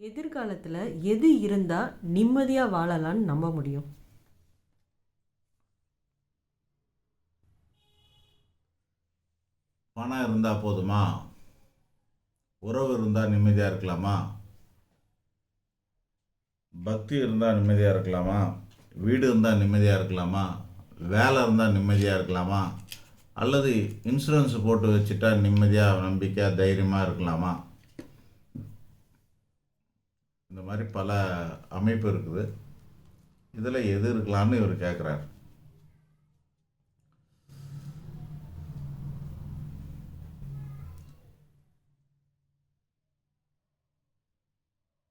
எதிர்காலத்தில் எது இருந்தால் நிம்மதியாக வாழலாம்னு நம்ப முடியும்? பணம் இருந்தால் போதுமா? உறவு இருந்தால் நிம்மதியாக இருக்கலாமா? பக்தி இருந்தால் நிம்மதியாக இருக்கலாமா? வீடு இருந்தால் நிம்மதியாக இருக்கலாமா? வேலை இருந்தால் நிம்மதியாக இருக்கலாமா? அல்லது இன்சூரன்ஸ் போட்டு வச்சுட்டா நிம்மதியாக நம்பிக்கையாக தைரியமாக இருக்கலாமா? இந்த மாதிரி பல அமைப்பு இருக்குது. இதில் எது இருக்கலாம்னு இவர் கேட்குறாரு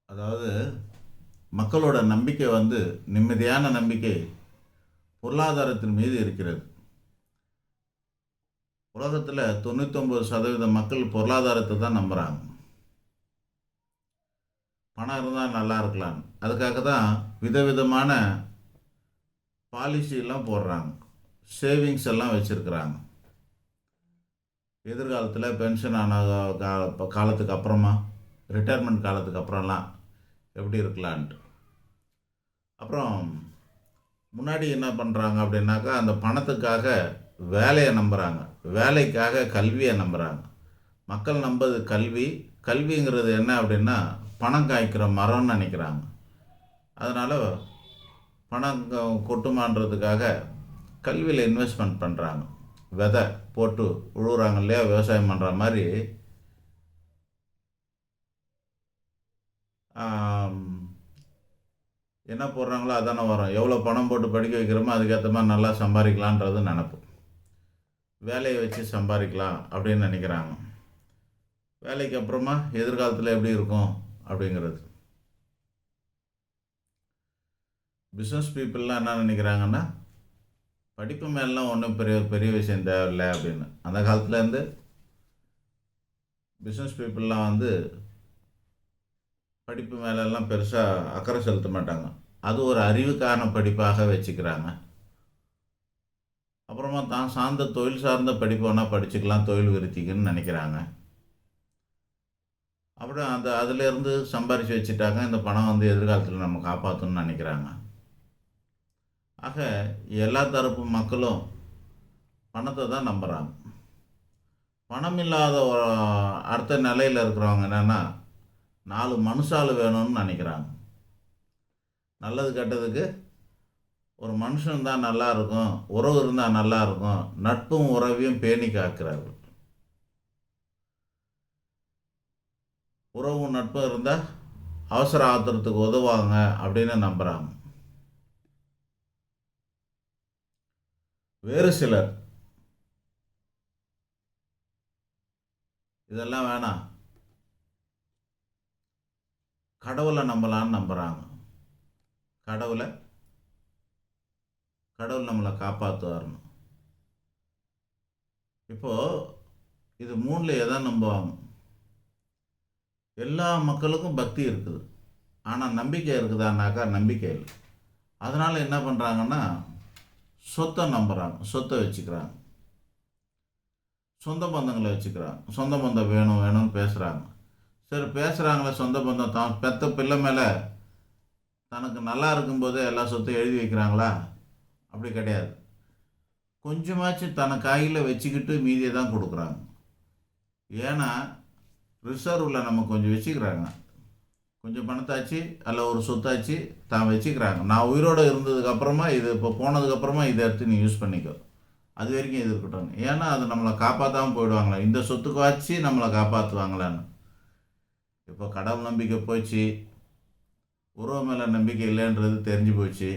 அதாவது மக்களோட நம்பிக்கை வந்து நிம்மதியான நம்பிக்கை பொருளாதாரத்தின் மீது இருக்கிறது. உலகத்தில் தொண்ணூத்தொம்பது சதவீத மக்கள் பொருளாதாரத்தை தான் நம்புகிறாங்க பணம் இருந்தால் நல்லா இருக்கலாம் அதுக்காக தான் விதவிதமான பாலிசியெல்லாம் போடுறாங்க. சேவிங்ஸ் எல்லாம் வச்சுருக்குறாங்க. எதிர்காலத்தில் பென்ஷன் ஆன கால காலத்துக்கு அப்புறமா ரிட்டையர்மெண்ட் காலத்துக்கு அப்புறம்லாம் எப்படி இருக்கலான்ட்டு. அப்புறம் முன்னாடி என்ன பண்ணுறாங்க அப்படின்னாக்கா அந்த பணத்துக்காக வேலையை நம்புகிறாங்க வேலைக்காக கல்வியை நம்புகிறாங்க மக்கள் நம்புறது கல்வி. கல்விங்கிறது என்ன அப்படின்னா பணம் காய்க்கிற மரம்னு நினைக்கிறாங்க. அதனால் பணம் கொட்டுமான்றதுக்காக கல்வியில் இன்வெஸ்ட்மெண்ட் பண்ணுறாங்க விதை போட்டு உழுவுறாங்க இல்லையா விவசாயம் பண்ணுற மாதிரி. என்ன போடுறாங்களோ அதானே வரும். எவ்வளோ பணம் போட்டு படிக்க வைக்கிறோமோ அதுக்கேற்ற மாதிரி நல்லா சம்பாதிக்கலான்றது நினப்பு. வேலையை வச்சு சம்பாதிக்கலாம் அப்படின்னு நினைக்கிறாங்க. வேலைக்கு அப்புறமா எதிர்காலத்தில் எப்படி இருக்கும்? அப்படிங்கிறது. பிஸ்னஸ் பீப்புளெலாம் என்ன நினைக்கிறாங்கன்னா படிப்பு மேலாம் ஒன்றும் பெரிய பெரிய விஷயம் தேவையில்லை அப்படின்னு. அந்த காலத்துலேருந்து பிஸ்னஸ் பீப்புளெலாம் வந்து படிப்பு மேலெல்லாம் பெருசாக அக்கறை செலுத்த மாட்டாங்க. அது ஒரு அறிவுக்கான படிப்பாக வச்சுக்கிறாங்க. அப்புறமா தான் சார்ந்த தொழில் சார்ந்த படிப்பு வேணால் படிச்சுக்கலாம் தொழில் விருத்திக்குன்னு நினைக்கிறாங்க. அப்புறம் அந்த அதிலேருந்து சம்பாரித்து வச்சுட்டாங்க. இந்த பணம் வந்து எதிர்காலத்தில் நம்ம காப்பாற்றணும்னு நினைக்கிறாங்க. ஆக எல்லா தரப்பு மக்களும் பணத்தை தான் நம்புகிறாங்க பணம் இல்லாத ஒரு அடுத்த நிலையில் இருக்கிறவங்க என்னென்னா நாலு மனுஷாள் வேணும்னு நினைக்கிறாங்க. நல்லது கெட்டதுக்கு ஒரு மனுஷன் தான் நல்லா இருக்கும் உறவு இருந்தால் நல்லா இருக்கும் நட்பும் உறவையும் பேணி காக்கிறார்கள். உறவு நட்பு இருந்தால் அவசர ஆத்திரத்துக்கு உதவுவாங்க அப்படின்னு நம்புகிறாங்க வேறு சிலர். இதெல்லாம் வேணாம். கடவுளை நம்பலான்னு நம்புகிறாங்க கடவுளை கடவுள் நம்மளை காப்பாற்றுவார்னு இப்போது இது மூணில் எதை நம்புவாங்க? எல்லா மக்களுக்கும் பக்தி இருக்குது. ஆனால் நம்பிக்கை இருக்குதான்னாக்கா நம்பிக்கை இல்லை. அதனால் என்ன பண்ணுறாங்கன்னா சொத்தை நம்புகிறாங்க சொத்தை வச்சுக்கிறாங்க. சொந்த பந்தங்களை வச்சுக்கிறாங்க. சொந்த பந்தம் வேணும் வேணும்னு பேசுகிறாங்க சரி பேசுகிறாங்களே சொந்த பந்தம் தான். பெத்த பிள்ளை மேலே தனக்கு நல்லா இருக்கும்போதே எல்லா சொத்தையும் எழுதி வைக்கிறாங்களா? அப்படி கிடையாது. கொஞ்சமாச்சும் தன கையில் வச்சுக்கிட்டு மீதியை தான் கொடுக்குறாங்க. ஏன்னா ரிசர்வில் நம்ம கொஞ்சம் வச்சுக்கிறாங்க. கொஞ்சம் பணத்தாச்சு அல்ல ஒரு சொத்தாச்சு தான் வச்சுக்கிறாங்க. நான் உயிரோடு இருந்ததுக்கப்புறமா இது இப்போ போனதுக்கப்புறமா இதை எடுத்து நீ யூஸ் பண்ணிக்கோ. அது வரைக்கும் இது இருக்கட்டும் ஏன்னா அது நம்மளை காப்பாற்றாமல் போயிடுவாங்களா. இந்த சொத்துக்கு வச்சு நம்மளை காப்பாற்றுவாங்களான்னு இப்போ கடவுள் நம்பிக்கை போச்சு. உறவு மேலே நம்பிக்கை இல்லைன்றது தெரிஞ்சு போச்சு.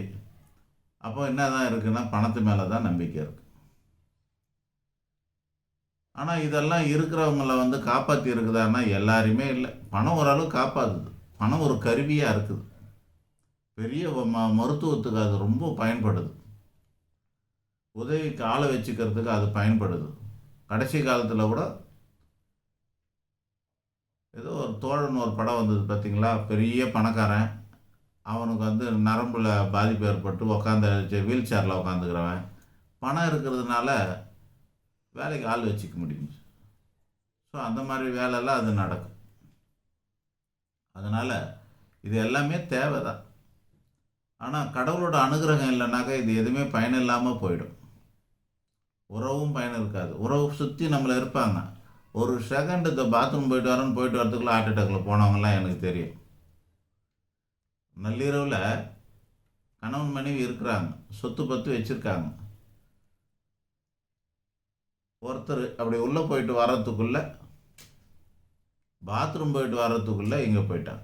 அப்போ என்ன தான் இருக்குன்னா பணத்து மேலே தான் நம்பிக்கை இருக்குது ஆனால் இதெல்லாம் இருக்கிறவங்கள வந்து காப்பாற்றி இருக்குதான்னா எல்லாருமே இல்லை. பணம் ஓரளவு காப்பாற்றுது பணம் ஒரு கருவியாக இருக்குது. பெரிய ம மருத்துவத்துக்கு அது ரொம்ப பயன்படுது. உதவிக்கு ஆளை வச்சுக்கிறதுக்கு அது பயன்படுது. கடைசி காலத்தில் கூட ஏதோ ஒரு தோழன் ஒரு படம் வந்தது பார்த்திங்களா பெரிய பணக்காரன். அவனுக்கு வந்து நரம்பில் பாதிப்பு ஏற்பட்டு உக்காந்து வீல் சேரில் உக்காந்துக்கிறவன். பணம் இருக்கிறதுனால வேலைக்கு ஆள் வச்சுக்க முடியும். ஸோ அந்த மாதிரி வேலைலாம் அது நடக்கும். அதனால் இது எல்லாமே தேவை தான் ஆனால் கடவுளோட அனுகிரகம் இல்லைனாக்கா இது எதுவுமே பயன் இல்லாமல் போயிடும். உறவும் பயன் இருக்காது. உறவு சுற்றி நம்மளை இருப்பாங்க. ஒரு செகண்ட் இந்த பாத்ரூம் போயிட்டு வரேன்னு போயிட்டு வரதுக்குள்ள ஹார்ட் அட்டாக்கில் போனவங்கலாம் எனக்கு தெரியும். நள்ளிரவில் கணவன் மனைவி இருக்கிறாங்க. சொத்து பத்து வச்சுருக்காங்க. ஒருத்தர் அப்படி உள்ளே போயிட்டு வர்றதுக்குள்ள பாத்ரூம் போயிட்டு வர்றதுக்குள்ள இங்கே போயிட்டான்.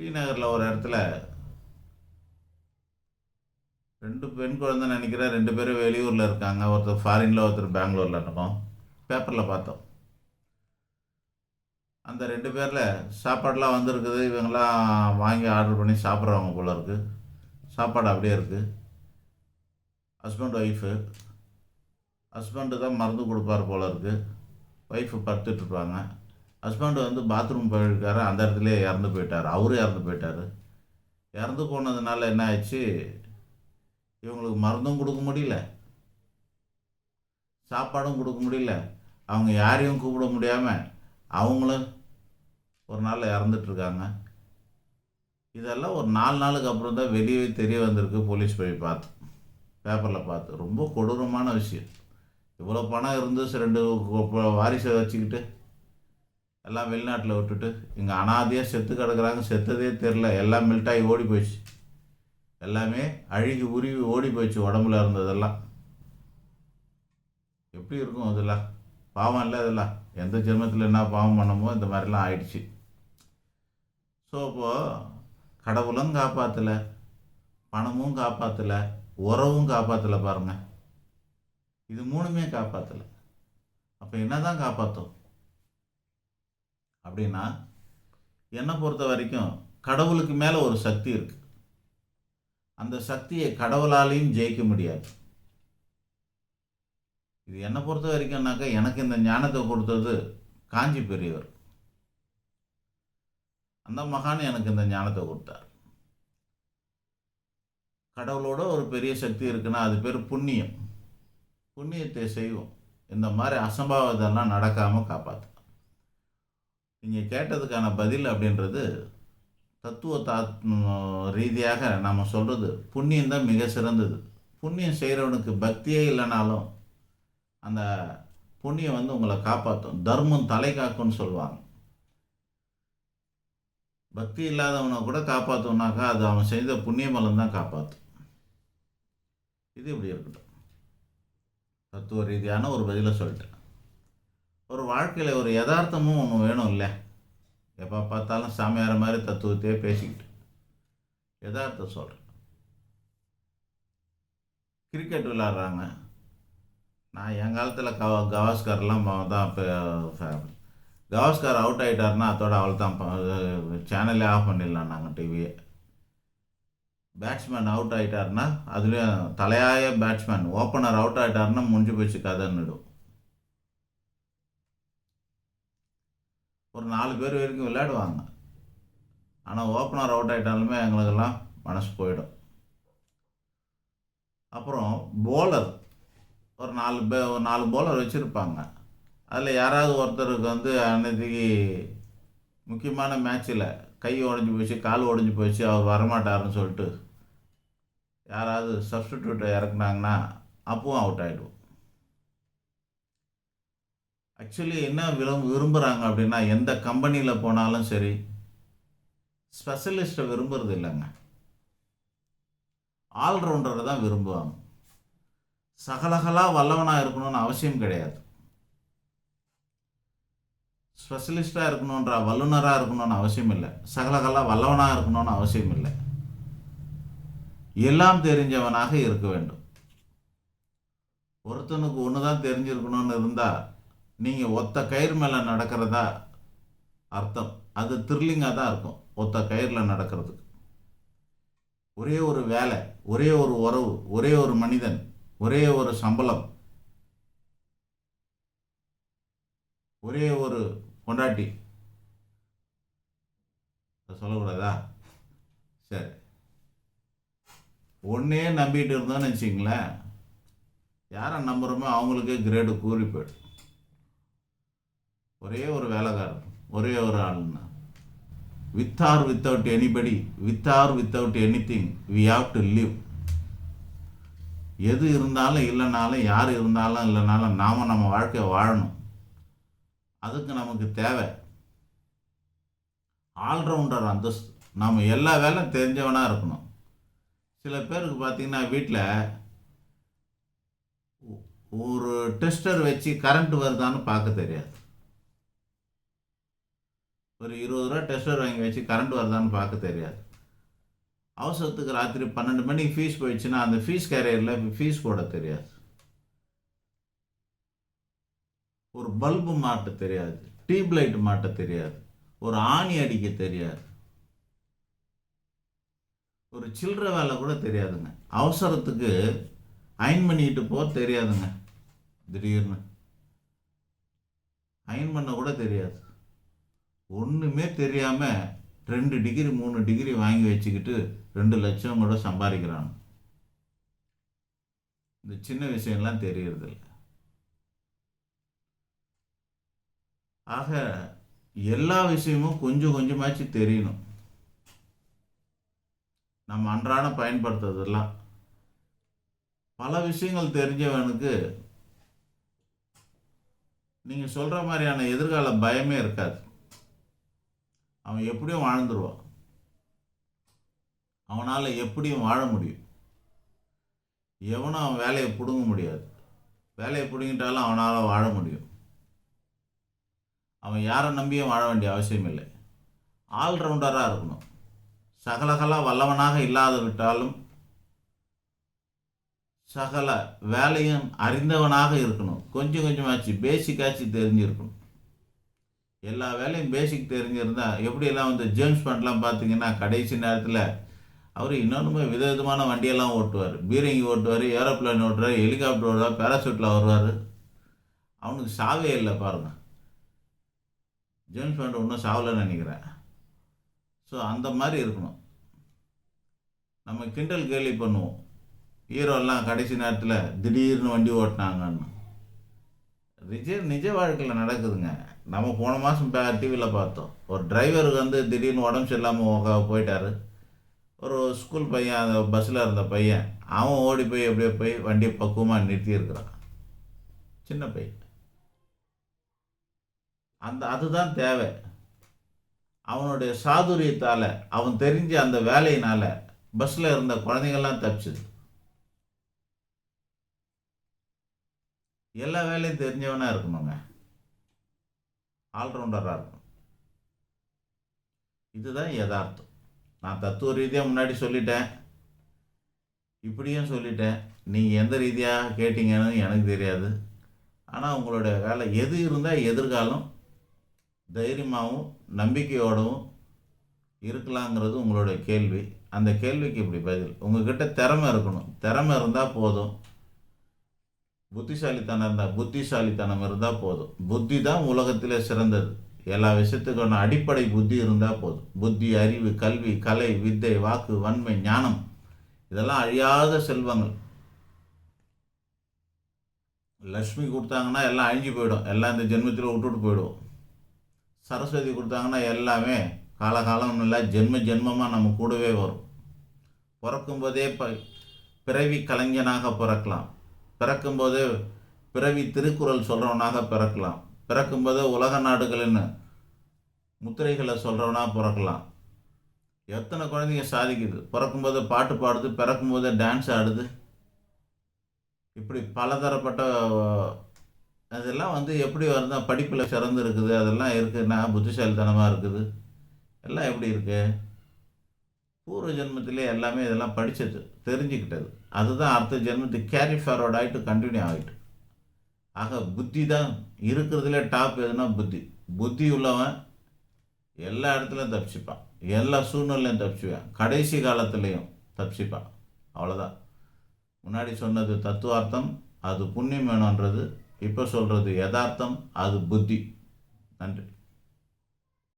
டி நகரில் ஒரு இடத்துல ரெண்டு பெண் குழந்தை நினைக்கிறேன். ரெண்டு பேரும் வெளியூரில் இருக்காங்க. ஒருத்தர் ஃபாரினில் ஒருத்தர் பெங்களூரில் இருக்கோம். பேப்பரில் பார்த்தோம். அந்த ரெண்டு பேரில் சாப்பாடெலாம் வந்திருக்குது. இவங்கெல்லாம் வாங்கி ஆர்டர் பண்ணி சாப்பிட்றவங்க போல இருக்குது சாப்பாடு அப்படியே இருக்குது ஹஸ்பண்ட் ஒய்ஃபு ஹஸ்பண்டு தான் மருந்து கொடுப்பார் போல இருக்குது ஒய்ஃபு படுத்துட்ருப்பாங்க. ஹஸ்பண்டு வந்து பாத்ரூம் போயிருக்காரு. அந்த இடத்துலயே இறந்து போயிட்டார். அவரும் இறந்து போயிட்டார். இறந்து போனதுனால என்ன ஆயிடுச்சு? இவங்களுக்கு மருந்தும் கொடுக்க முடியல. சாப்பாடும் கொடுக்க முடியல. அவங்க யாரையும் கூப்பிட முடியாமல் அவங்களும் ஒரு நாளில் இறந்துட்டுருக்காங்க இதெல்லாம் ஒரு நாலு நாளுக்கு அப்புறம் தான் வெளியே தெரிய வந்திருக்கு. போலீஸ் போய் பார்த்து பேப்பரில் பார்த்து. ரொம்ப கொடூரமான விஷயம். இவ்வளோ பணம் இருந்து ரெண்டு வாரிசை வச்சுக்கிட்டு எல்லாம் வெளிநாட்டில் விட்டுட்டு இங்கே அனாதையாக செத்து கிடக்குறாங்க. செத்ததே தெரில எல்லாம் மெல்ட்டாகி ஓடி போயிடுச்சு. எல்லாமே அழுகி உருவி ஓடி போயிடுச்சு உடம்புல இருந்ததெல்லாம். எப்படி இருக்கும் அதெல்லாம் பாவம் இல்லை இதெல்லாம். எந்த ஜென்மத்தில் என்ன பாவம் பண்ணமோ இந்த மாதிரிலாம் ஆயிடுச்சு. ஸோ அப்போது கடவுளும் காப்பாற்றலை பணமும் காப்பாற்றலை உறவும் காப்பாற்றலை பாருங்கள் இது மூணுமே காப்பாற்றலை அப்போ என்ன தான் காப்பாற்றும் அப்படின்னா என்னை பொறுத்த வரைக்கும் கடவுளுக்கு மேலே ஒரு சக்தி இருக்குது அந்த சக்தியை கடவுளாலையும் ஜெயிக்க முடியாது. இது என்னை பொறுத்த வரைக்கும்னாக்கா எனக்கு இந்த ஞானத்தை கொடுத்தது காஞ்சி பெரியவர். அந்த மகான் எனக்கு இந்த ஞானத்தை கொடுத்தார். கடவுளோட ஒரு பெரிய சக்தி இருக்குன்னா அது பேர் புண்ணியம். புண்ணியத்தை செய்வோம். இந்த மாதிரி அசம்பாவிதெல்லாம் நடக்காமல் காப்பாற்றும் நீங்கள் கேட்டதுக்கான பதில் அப்படின்றது தத்துவ ரீதியாக நம்ம சொல்கிறது புண்ணியந்தான் மிக சிறந்தது. புண்ணியம் செய்கிறவனுக்கு பக்தியே இல்லைனாலும் அந்த புண்ணியம் வந்து உங்களை காப்பாற்றும் தர்மம் தலை காக்கும்னு சொல்லுவாங்க. பக்தி இல்லாதவனை கூட காப்பாற்றுனாக்கா அது அவன் செய்த புண்ணிய பலம் தான் காப்பாற்றும் இது இப்படி இருக்கட்டும். தத்துவ ரீதியான ஒரு பதிலை சொல்லிட்டேன். ஒரு வாழ்க்கையில் ஒரு யதார்த்தமும் ஒன்று வேணும் இல்லை? எப்போ பார்த்தாலும் சாமியார் மாதிரி தத்துவத்தையே பேசிக்கிட்டு. யதார்த்தம் சொல்கிறேன் கிரிக்கெட் விளாட்றாங்க. நான் என் காலத்தில் கவ கவாஸ்கர்லாம் தான் கவாஸ்கர் அவுட் ஆகிட்டாருன்னா அதோட அவள் தான் சேனலே ஆஃப் பண்ணிடலாம் நாங்கள் டிவியை பேட்ஸ்மேன் அவுட் ஆகிட்டாருன்னா அதுலேயும் தலையாய பேட்ஸ்மேன் ஓப்பனர் அவுட் ஆகிட்டாருன்னா முடிஞ்சு போச்சு கதைன்னுடும் ஒரு நாலு பேர் வரைக்கும் விளையாடுவாங்க. ஆனால் ஓப்பனர் அவுட் ஆகிட்டாலுமே எங்களுக்கெல்லாம் மனசு போயிடும். அப்புறம் போலர் ஒரு நாலு பே ஒரு நாலு போலர் வச்சுருப்பாங்க. அதில் யாராவது ஒருத்தருக்கு வந்து அன்னைக்கு முக்கியமான மேட்ச்சில் கை உடஞ்சி போச்சு கால் உடஞ்சி போச்சு அவர் வரமாட்டாருன்னு சொல்லிட்டு யாராவது சப்ஸ்டிடியூட்டை இறக்குனாங்கன்னா அப்பவும் அவுட் ஆகிடுவோம் ஆக்சுவலி என்ன விரும் விரும்புகிறாங்க அப்படின்னா எந்த கம்பெனியில் போனாலும் சரி ஸ்பெஷலிஸ்ட்டை விரும்புறது இல்லைங்க. ஆல்ரவுண்டரை தான் விரும்புவாங்க. சகலகலாக வல்லவனாக இருக்கணும்னு அவசியம் கிடையாது. ஸ்பெஷலிஸ்ட்டாக இருக்கணுன்ற வல்லுநராக இருக்கணும்னு அவசியம் இல்லை. சகலகலாக வல்லவனாக இருக்கணும்னு அவசியம் இல்லை. எல்லாம் தெரிஞ்சவனாக இருக்க வேண்டும். ஒருத்தனுக்கு ஒன்று தான் தெரிஞ்சிருக்கணும்னு இருந்தால் நீங்கள் ஒத்த கயிறு மேலே நடக்கிறதா அர்த்தம். அது த்ரில்லிங்காக தான் இருக்கும் ஒத்த கயிறில் நடக்கிறதுக்கு. ஒரே ஒரு வேலை ஒரே ஒரு உறவு ஒரே ஒரு மனிதன் ஒரே ஒரு சம்பளம் ஒரே ஒரு பொண்டாட்டி. சொல்லக்கூடாதா? சரி. ஒன்றே நம்பிட்டு இருந்தோம்னு வச்சிங்களேன் யாரை நம்புகிறோமோ அவங்களுக்கே கிரேடு கூறி போய்டும். ஒரே ஒரு வேலைக்காரர் ஒரே ஒரு ஆளுன்னா with or without anybody with or without any thing we have to live எது இருந்தாலும் இல்லைனாலும் யார் இருந்தாலும் இல்லைனாலும் நாம் நம்ம வாழ்க்கையை வாழணும். அதுக்கு நமக்கு தேவை. ஆல்ரவுண்டர் அந்தஸ்து. நம்ம எல்லா வேலையும் தெரிஞ்சவனாக இருக்கணும். சில பேருக்கு பார்த்தீங்கன்னா வீட்டில் ஒரு டெஸ்டர் வச்சு கரண்ட் வருதான்னு பார்க்க தெரியாது. ஒரு இருபது ரூபா டெஸ்டர் வாங்கி வச்சு கரண்ட் வருதான்னு பார்க்க தெரியாது. அவசரத்துக்கு ராத்திரி பன்னெண்டு மணிக்கு ஃபீஸ் போயிடுச்சுன்னா அந்த ஃபீஸ் கேரியரில் ஃபீஸ் போட தெரியாது. ஒரு பல்பு மாட்ட தெரியாது. டியூப்லைட் மாட்ட தெரியாது. ஒரு ஆணி அடிக்க தெரியாது. ஒரு சில்லற வேலை கூட தெரியாதுங்க. அவசரத்துக்கு அயன் பண்ணிட்டு போக தெரியாதுங்க. திடீர்னு. அயன் பண்ண கூட தெரியாது. ஒன்றுமே தெரியாமல் ரெண்டு டிகிரி மூணு டிகிரி வாங்கி வச்சுக்கிட்டு ரெண்டு லட்சம் கூட சம்பாதிக்கிறாங்க. இந்த சின்ன விஷயம்லாம் தெரியறதில்ல. ஆக எல்லா விஷயமும் கொஞ்சம் கொஞ்சமாச்சு தெரியணும். நம்ம அன்றாடம் பயன்படுத்துறதெல்லாம். பல விஷயங்கள் தெரிஞ்சவனுக்கு நீங்கள் சொல்கிற மாதிரியான எதிர்கால பயமே இருக்காது. அவன் எப்படியும் வாழ்ந்துருவான். அவனால் எப்படியும் வாழ முடியும். எவனும் அவன் வேலையை பிடுங்க முடியாது. வேலையை பிடுங்கிட்டாலும் அவனால் வாழ முடியும். அவன் யாரை நம்பியும் வாழ வேண்டிய அவசியம் இல்லை ஆல்ரவுண்டராக இருக்கணும். சகலகலா வல்லவனாக இல்லாத விட்டாலும் சகல வேலையும் அறிந்தவனாக இருக்கணும். கொஞ்சம் கொஞ்சமாச்சு பேசிக்காச்சு தெரிஞ்சிருக்கணும். எல்லா வேலையும் பேசிக் தெரிஞ்சிருந்தால் எப்படியெல்லாம் வந்து ஜேம்ஸ் பண்ட்லாம் பார்த்தீங்கன்னா கடைசி நேரத்தில் அவர் இன்னொன்றுமே விதவிதமான வண்டியெல்லாம் ஓட்டுவார். பீரங்கி ஓட்டுவார் ஏரோப்ளேன் ஓட்டுவார் ஹெலிகாப்டர் ஓடுவார் பேராசூட்டில் வருவார். அவனுக்கு சாவே இல்லை பாருங்கள் ஜேம்ஸ் பாண்ட் ஒன்றும் சாவலைன்னு நினைக்கிறேன். ஸோ அந்த மாதிரி இருக்கணும். நம்ம கிண்டல் கேலி பண்ணுவோம். ஹீரோலாம் கடைசி நேரத்தில் திடீர்னு வண்டி ஓட்டினாங்கன்னு. நிஜ நிஜ வாழ்க்கையில் நடக்குதுங்க. நம்ம போன மாதம் டிவியில் பார்த்தோம். ஒரு டிரைவருக்கு வந்து திடீர்னு உடம்பு சரியில்லாமல் போயிட்டாரு. ஒரு ஸ்கூல் பையன் அந்த பஸ்ஸில் இருந்த பையன் அவன் ஓடி போய் எப்படியோ போய் வண்டியை பக்குவமாக நிறுத்தியிருக்கிறான் சின்ன பையன். அந்த அதுதான் தேவை. அவனுடைய சாதுரியத்தால் அவன் தெரிஞ்ச அந்த வேலையினால் பஸ்ஸில் இருந்த குழந்தைங்கள்லாம் தப்பிச்சுது. எல்லா வேலையும் தெரிஞ்சவனாக இருக்கணுங்க. ஆல்ரவுண்டராக இருக்கணும். இதுதான் யதார்த்தம். நான் தத்துவ ரீதியாக முன்னாடி சொல்லிட்டேன். இப்படியும் சொல்லிட்டேன். நீங்கள் எந்த ரீதியாக கேட்டீங்கன்னு எனக்கு தெரியாது. ஆனால் உங்களுடைய வேலை எது இருந்தால் எதிர்காலம் தைரியமாகவும் நம்பிக்கையோடவும் இருக்கலாங்கிறது உங்களுடைய கேள்வி. அந்த கேள்விக்கு இப்படி பதில். உங்ககிட்ட திறமை இருக்கணும். திறமை இருந்தால் போதும். புத்திசாலித்தனம் இருந்தால் புத்திசாலித்தனம் இருந்தால் போதும். புத்தி தான் உலகத்திலே சிறந்தது. எல்லா விஷயத்துக்கான அடிப்படை புத்தி இருந்தால் போதும். புத்தி அறிவு கல்வி கலை வித்தை வாக்கு வன்மை ஞானம். இதெல்லாம் அழியாத செல்வங்கள். லக்ஷ்மி கொடுத்தாங்கன்னா எல்லாம் அழிஞ்சு போயிடும். எல்லாம் இந்த ஜென்மத்தில் விட்டுட்டு போயிடுவோம். சரஸ்வதி கொடுத்தாங்கன்னா எல்லாமே காலகாலம் இல்லை ஜென்ம ஜென்மமாக நம்ம கூடவே வரும். பிறக்கும்போதே ப பிறவி கலைஞனாக பிறக்கலாம். பிறக்கும்போதே பிறவி திருக்குறள் சொல்கிறவனாக பிறக்கலாம். பிறக்கும்போது உலக நாடுகளின் முத்திரைகளை சொல்கிறவனாக பிறக்கலாம். எத்தனை குழந்தைங்க சாதிக்குது? பிறக்கும்போது பாட்டு பாடுது பிறக்கும்போதே டான்ஸ் ஆடுது. இப்படி பலதரப்பட்ட அதெல்லாம் வந்து எப்படி வருதா படிப்பில் சிறந்து இருக்குது? அதெல்லாம் இருக்குன்னா புத்திசாலித்தனமாக இருக்குது. எல்லாம் எப்படி இருக்கு? பூர்வ ஜென்மத்திலே எல்லாமே இதெல்லாம் படித்தது தெரிஞ்சுக்கிட்டது. அதுதான் அடுத்த ஜென்மத்துக்கு கேரி ஃபார்வர்ட் ஆகிட்டு கண்டினியூ ஆகிட்டு ஆக புத்தி தான். இருக்கிறதுல டாப் எதுனா புத்தி. புத்தி உள்ளவன் எல்லா இடத்துலையும் தப்பிச்சுப்பான். எல்லா சூழ்நிலையும் தப்பிச்சுவான் கடைசி காலத்துலேயும் தப்பிச்சுப்பான். அவ்வளோதான் முன்னாடி சொன்னது தத்துவார்த்தம் அது புண்ணியம் வேணுன்றது இப்போ சொல்கிறது யதார்த்தம் அது புத்தி. நன்றி.